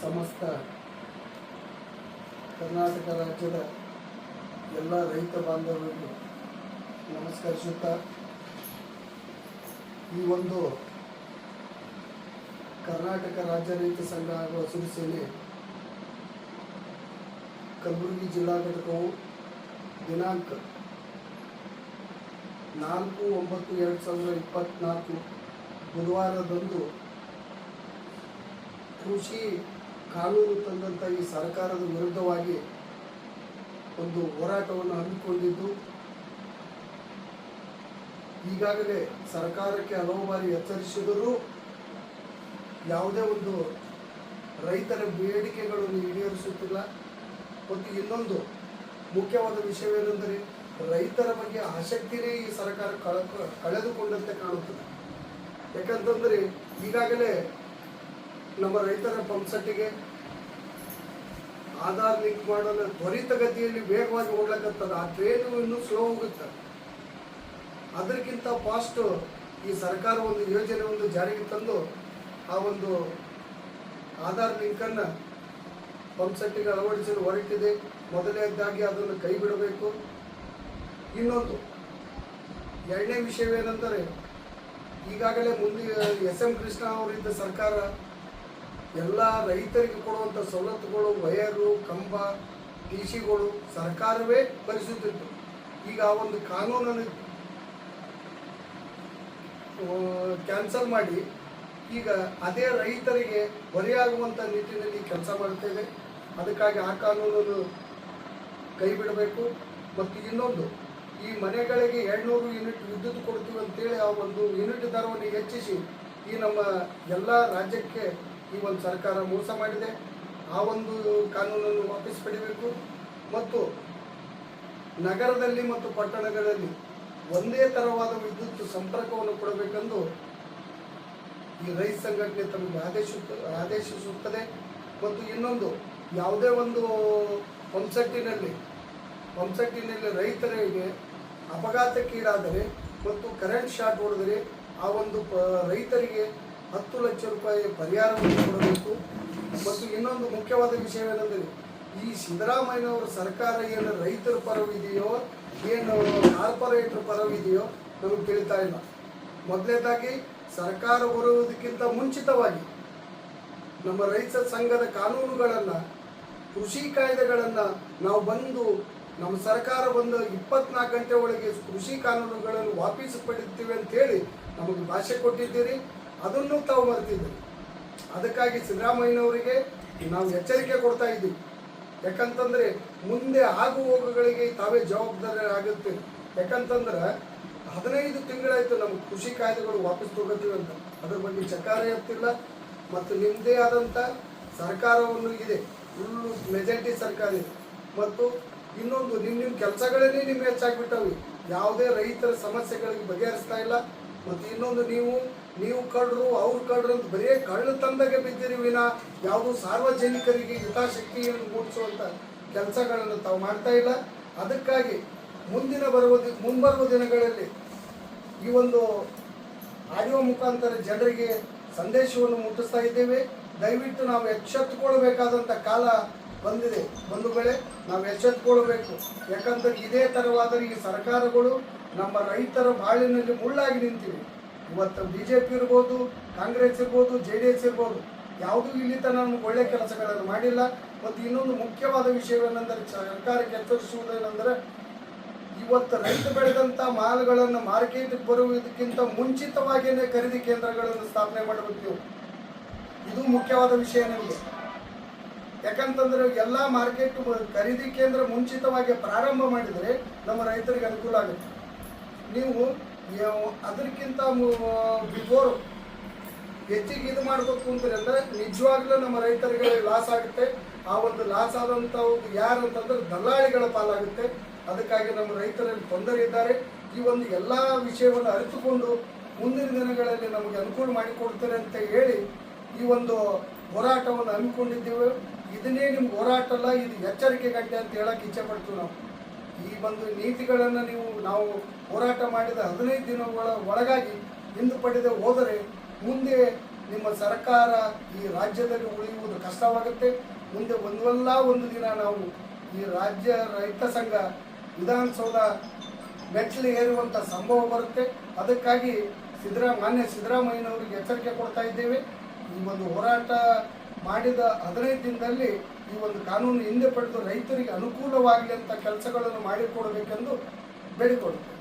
ಸಮಸ್ತ ಕರ್ನಾಟಕ ರಾಜ್ಯದ ಎಲ್ಲ ರೈತ ಬಾಂಧವರಿಗೆ ನಮಸ್ಕರಿಸುತ್ತಾ, ಈ ಒಂದು ಕರ್ನಾಟಕ ರಾಜ್ಯ ರೈತ ಸಂಘ ಹಾಗೂ ಹಸಿರು ಸೇನೆ ಕಲಬುರಗಿ ಜಿಲ್ಲಾ ಘಟಕವು ದಿನಾಂಕ ನಾಲ್ಕು ಒಂಬತ್ತು ಎರಡು ಸಾವಿರದ ಇಪ್ಪತ್ತ್ನಾಲ್ಕು ಬುಧವಾರದಂದು ಕೃಷಿ ಕಾನೂನು ತಂದಂಥ ಈ ಸರ್ಕಾರದ ವಿರುದ್ಧವಾಗಿ ಒಂದು ಹೋರಾಟವನ್ನು ಹಮ್ಮಿಕೊಂಡಿದ್ದು, ಈಗಾಗಲೇ ಸರ್ಕಾರಕ್ಕೆ ಹಲವು ಬಾರಿ ಎಚ್ಚರಿಸಿದರೂ ಯಾವುದೇ ಒಂದು ರೈತರ ಬೇಡಿಕೆಗಳನ್ನು ಈಡೇರಿಸುತ್ತಿಲ್ಲ. ಮತ್ತು ಇನ್ನೊಂದು ಮುಖ್ಯವಾದ ವಿಷಯವೇನೆಂದರೆ, ರೈತರ ಬಗ್ಗೆ ಆಸಕ್ತಿನೇ ಈ ಸರ್ಕಾರ ಕಳ, ಕಳೆದುಕೊಂಡಂತೆ ಕಾಣುತ್ತದೆ. ಯಾಕಂತಂದರೆ, ಈಗಾಗಲೇ ನಮ್ಮ ರೈತರ ಪಂಪ್ಸೆಟ್ಟಿಗೆ ಆಧಾರ್ ಲಿಂಕ್ ಮಾಡಲು ತ್ವರಿತಗತಿಯಲ್ಲಿ ವೇಗವಾಗಿ ಓಡ್ಲಕ್ಕತ್ತದ ಆ ಟ್ರೇನು ಇನ್ನೂ ಸ್ಲೋ ಹೋಗುತ್ತೆ. ಅದಕ್ಕಿಂತ ಫಾಸ್ಟ್ ಈ ಸರ್ಕಾರ ಒಂದು ಯೋಜನೆ ಒಂದು ಜಾರಿಗೆ ತಂದು ಆ ಒಂದು ಆಧಾರ್ ಲಿಂಕನ್ನು ಪಂಪ್ಸೆಟ್ಟಿಗೆ ಅಳವಡಿಸಲು ಹೊರಟಿದೆ. ಮೊದಲನೇದಾಗಿ ಅದನ್ನು ಕೈ ಬಿಡಬೇಕು ಇನ್ನೊಂದು, ಎರಡನೇ ವಿಷಯವೇನೆಂದರೆ ಈಗಾಗಲೇ ಮುಂದೆ ಎಸ್ ಎಂ ಕೃಷ್ಣ ಅವರಿದ್ದ ಸರ್ಕಾರ ಎಲ್ಲ ರೈತರಿಗೆ ಕೊಡುವಂಥ ಸವಲತ್ತುಗಳು, ವಯರು, ಕಂಬ, ಟಿ ಸಿಗಳು ಸರ್ಕಾರವೇ ಭರಿಸುತ್ತಿತ್ತು. ಈಗ ಆ ಒಂದು ಕಾನೂನನ್ನು ಕ್ಯಾನ್ಸಲ್ ಮಾಡಿ ಈಗ ಅದೇ ರೈತರಿಗೆ ಹೊರೆಯಾಗುವಂಥ ನಿಟ್ಟಿನಲ್ಲಿ ಕೆಲಸ ಮಾಡುತ್ತೇವೆ ಅದಕ್ಕಾಗಿ ಆ ಕಾನೂನನ್ನು ಕೈ ಬಿಡಬೇಕು. ಮತ್ತು ಇನ್ನೊಂದು, ಈ ಮನೆಗಳಿಗೆ ಎರಡುನೂರು ಯೂನಿಟ್ ವಿದ್ಯುತ್ ಕೊಡ್ತೀವಿ ಅಂತೇಳಿ ಆ ಒಂದು ಯೂನಿಟ್ ದರವನ್ನು ಹೆಚ್ಚಿಸಿ ಈ ನಮ್ಮ ಎಲ್ಲ ರಾಜ್ಯಕ್ಕೆ ಈ ಒಂದು ಸರ್ಕಾರ ಮೋಸ ಮಾಡಿದೆ, ಆ ಒಂದು ಕಾನೂನನ್ನು ವಾಪಸ್ ಪಡಿಬೇಕು. ಮತ್ತು ನಗರದಲ್ಲಿ ಮತ್ತು ಪಟ್ಟಣಗಳಲ್ಲಿ ಒಂದೇ ತರವಾದ ವಿದ್ಯುತ್ ಸಂಪರ್ಕವನ್ನು ಕೊಡಬೇಕೆಂದು ಈ ರೈತ ಸಂಘಟನೆ ತಮಗೆ ಆದೇಶ ಆದೇಶಿಸುತ್ತದೆ. ಮತ್ತು ಇನ್ನೊಂದು, ಯಾವುದೇ ಒಂದು ಪಂಪ್ಸೆಟ್ಟಿನಲ್ಲಿ ಪಂಪ್ಸೆಟ್ಟಿನಲ್ಲಿ ರೈತರಿಗೆ ಅಪಘಾತಕ್ಕೀಡಾದರೆ ಮತ್ತು ಕರೆಂಟ್ ಶಾಕ್ ಹೊಡೆದರೆ ಆ ಒಂದು ರೈತರಿಗೆ ಹತ್ತು ಲಕ್ಷ ರೂಪಾಯಿ ಪರಿಹಾರವನ್ನು ಕೊಡಬೇಕು. ಮತ್ತು ಇನ್ನೊಂದು ಮುಖ್ಯವಾದ ವಿಷಯವೇನೆಂದರೆ ಈ ಸಿದ್ದರಾಮಯ್ಯನವರ ಸರ್ಕಾರ ಏನು ರೈತರ ಪರವಿದೆಯೋ, ಏನು ಕಾರ್ಪೊರೇಟರ್ ಪರವಿದೆಯೋ ನಮಗೆ ತಿಳಿತಾ ಇಲ್ಲ. ಮೊದಲನೇದಾಗಿ, ಸರ್ಕಾರ ಬರುವುದಕ್ಕಿಂತ ಮುಂಚಿತವಾಗಿ ನಮ್ಮ ರೈತ ಸಂಘದ ಕಾನೂನುಗಳನ್ನು, ಕೃಷಿ ಕಾಯ್ದೆಗಳನ್ನು ನಾವು ಬಂದು ನಮ್ಮ ಸರ್ಕಾರ ಬಂದು ಇಪ್ಪತ್ನಾಲ್ಕು ಗಂಟೆ ಒಳಗೆ ಕೃಷಿ ಕಾನೂನುಗಳನ್ನು ವಾಪಸ್ ಪಡಿತೀವಿ ಅಂತೇಳಿ ನಮಗೆ ಭಾಷೆ ಕೊಟ್ಟಿದ್ದೀರಿ. ಅದನ್ನು ತಾವು ಮರೆತಿದ್ದರು. ಅದಕ್ಕಾಗಿ ಸಿದ್ದರಾಮಯ್ಯನವರಿಗೆ ನಾವು ಎಚ್ಚರಿಕೆ ಕೊಡ್ತಾ ಇದ್ದೀವಿ. ಯಾಕಂತಂದ್ರೆ ಮುಂದೆ ಆಗು ಹೋಗುಗಳಿಗೆ ತಾವೇ ಜವಾಬ್ದಾರಿ ಆಗುತ್ತೆ ಯಾಕಂತಂದ್ರೆ ಹದಿನೈದು ತಿಂಗಳಾಯಿತು ನಮ್ಮ ಕೃಷಿ ಕಾಯ್ದೆಗಳು ವಾಪಸ್ ತಗೋತೀವಿ ಅಂತ. ಅದ್ರ ಬಗ್ಗೆ ಚಕಾರ ಎತ್ತಿಲ್ಲ. ಮತ್ತು ನಿಮ್ಮದೇ ಆದಂಥ ಸರ್ಕಾರವನ್ನು ಇದೆ. ಫುಲ್ಲು ಮೆಜಾರಿಟಿ ಸರ್ಕಾರ ಇದೆ. ಮತ್ತು ಇನ್ನೊಂದು ನಿಮ್ಮ ನಿಮ್ಮ ಕೆಲಸಗಳನ್ನೇ ನಿಮ್ಗೆ ಹೆಚ್ಚಾಗ್ಬಿಟ್ಟವೆ. ಯಾವುದೇ ರೈತರ ಸಮಸ್ಯೆಗಳಿಗೆ ಬಗೆಹರಿಸ್ತಾ ಇಲ್ಲ. ಮತ್ತು ಇನ್ನೊಂದು ನೀವು ನೀವು ಕಳ್ಳರು, ಅವ್ರು ಕಳ್ಳರು ಅಂತ ಬರೀ ಕಳ್ಳು ತಂದಾಗೆ ಬಿದ್ದಿರಿ ವಿನ ಯಾವುದು ಸಾರ್ವಜನಿಕರಿಗೆ ಹಿತಾಶಕ್ತಿಯನ್ನು ಮೂಡಿಸುವಂಥ ಕೆಲಸಗಳನ್ನು ತಾವು ಮಾಡ್ತಾ ಇಲ್ಲ. ಅದಕ್ಕಾಗಿ ಮುಂದಿನ ಬರುವ ಮುಂಬರುವ ದಿನಗಳಲ್ಲಿ ಈ ಒಂದು ಆಡಿಯೋ ಮುಖಾಂತರ ಜನರಿಗೆ ಸಂದೇಶವನ್ನು ಮುಟ್ಟಿಸ್ತಾ ಇದ್ದೇವೆ. ದಯವಿಟ್ಟು ನಾವು ಎಚ್ಚೆತ್ತುಕೊಳ್ಬೇಕಾದಂಥ ಕಾಲ ಬಂದಿದೆ. ಒಂದು ಬೆಳೆ ನಾವು ಎಚ್ಚೆತ್ತುಕೊಳ್ಬೇಕು ಯಾಕಂದ್ರೆ ಇದೇ ತರವಾದರೆ ಈ ಸರ್ಕಾರಗಳು ನಮ್ಮ ರೈತರ ಬಾಳಿನಲ್ಲಿ ಮುಳ್ಳಾಗಿ ನಿಂತಿವೆ. ಇವತ್ತು ಬಿ ಜೆ ಪಿ ಇರ್ಬೋದು, ಕಾಂಗ್ರೆಸ್ ಇರ್ಬೋದು, ಜೆ ಡಿ ಎಸ್ ಇರ್ಬೋದು, ಯಾವುದೂ ಇಲ್ಲಿ ತನಕ ನಮ್ಗೆ ಒಳ್ಳೆ ಕೆಲಸಗಳನ್ನು ಮಾಡಿಲ್ಲ. ಮತ್ತು ಇನ್ನೊಂದು ಮುಖ್ಯವಾದ ವಿಷಯವೇನೆಂದರೆ ಸರ್ಕಾರಕ್ಕೆ ಎಚ್ಚರಿಸುವುದೇನೆಂದರೆ ಇವತ್ತು ರೈತ ಬೆಳೆದಂಥ ಮಾಲ್ಗಳನ್ನು ಮಾರ್ಕೆಟ್ಗೆ ಬರುವುದಕ್ಕಿಂತ ಮುಂಚಿತವಾಗಿಯೇ ಖರೀದಿ ಕೇಂದ್ರಗಳನ್ನು ಸ್ಥಾಪನೆ ಮಾಡಬೇಕು. ಇದು ಮುಖ್ಯವಾದ ವಿಷಯ ನಿಮಗೆ. ಯಾಕಂತಂದ್ರೆ ಎಲ್ಲ ಮಾರ್ಕೆಟ್ ಖರೀದಿ ಕೇಂದ್ರ ಮುಂಚಿತವಾಗಿ ಪ್ರಾರಂಭ ಮಾಡಿದರೆ ನಮ್ಮ ರೈತರಿಗೆ ಅನುಕೂಲ ಆಗುತ್ತೆ. ನೀವು ಅದಕ್ಕಿಂತ ಬಿಫೋರ್ ಹೆಚ್ಚಿಗೆ ಇದು ಮಾಡಬೇಕು ಅಂತಂದ್ರೆ ನಿಜವಾಗ್ಲೂ ನಮ್ಮ ರೈತರಿಗೆ ಲಾಸ್ ಆಗುತ್ತೆ. ಆ ಒಂದು ಲಾಸ್ ಆದಂಥವು ಯಾರು ಅಂತಂದ್ರೆ ದಲ್ಲಾಳಿಗಳ ಪಾಲಾಗುತ್ತೆ. ಅದಕ್ಕಾಗಿ ನಮ್ಮ ರೈತರಲ್ಲಿ ತೊಂದರೆ ಇದ್ದಾರೆ. ಈ ಒಂದು ಎಲ್ಲ ವಿಷಯವನ್ನು ಅರಿತುಕೊಂಡು ಮುಂದಿನ ದಿನಗಳಲ್ಲಿ ನಮಗೆ ಅನುಕೂಲ ಮಾಡಿಕೊಡ್ತಾರೆ ಅಂತ ಹೇಳಿ ಈ ಒಂದು ಹೋರಾಟವನ್ನು ಹಮ್ಮಿಕೊಂಡಿದ್ದೇವೆ. ಇದನ್ನೇ ನಿಮ್ಗೆ ಹೋರಾಟ ಅಲ್ಲ ಇದು ಎಚ್ಚರಿಕೆ ಗಂಟೆ ಅಂತ ಹೇಳಕ್ಕೆ ಇಚ್ಛೆ ಪಡ್ತೀವಿ ನಾವು. ಈ ಒಂದು ನೀತಿಗಳನ್ನು ನೀವು, ನಾವು ಹೋರಾಟ ಮಾಡಿದ ಹದಿನೈದು ದಿನಗಳ ಒಳಗಾಗಿ ಹಿಂದು ಪಡೆದೇ ಹೋದರೆ ಮುಂದೆ ನಿಮ್ಮ ಸರ್ಕಾರ ಈ ರಾಜ್ಯದಲ್ಲಿ ಉಳಿಯುವುದು ಕಷ್ಟವಾಗುತ್ತೆ. ಮುಂದೆ ಒಂದಲ್ಲ ಒಂದು ದಿನ ನಾವು ಈ ರಾಜ್ಯ ರೈತ ಸಂಘ ವಿಧಾನಸೌಧ ಮೆಚ್ಚಲು ಏರುವಂಥ ಸಂಭವ ಬರುತ್ತೆ. ಅದಕ್ಕಾಗಿ ಸಿದ್ದರಾಮ ಮಾನ್ಯ ಸಿದ್ದರಾಮಯ್ಯನವರಿಗೆ ಎಚ್ಚರಿಕೆ ಕೊಡ್ತಾ ಇದ್ದೇವೆ. ಈ ಒಂದು ಹೋರಾಟ ಮಾಡಿದ ಹದಿನೈದು ದಿನದಲ್ಲಿ ಈ ಒಂದು ಕಾನೂನು ಹಿಂದೆ ಪಡೆದು ರೈತರಿಗೆ ಅನುಕೂಲವಾಗಲಿ ಅಂತ ಕೆಲಸಗಳನ್ನು ಮಾಡಿಕೊಡಬೇಕೆಂದು ಬೇಡಿಕೊಳ್ಳುತ್ತೇವೆ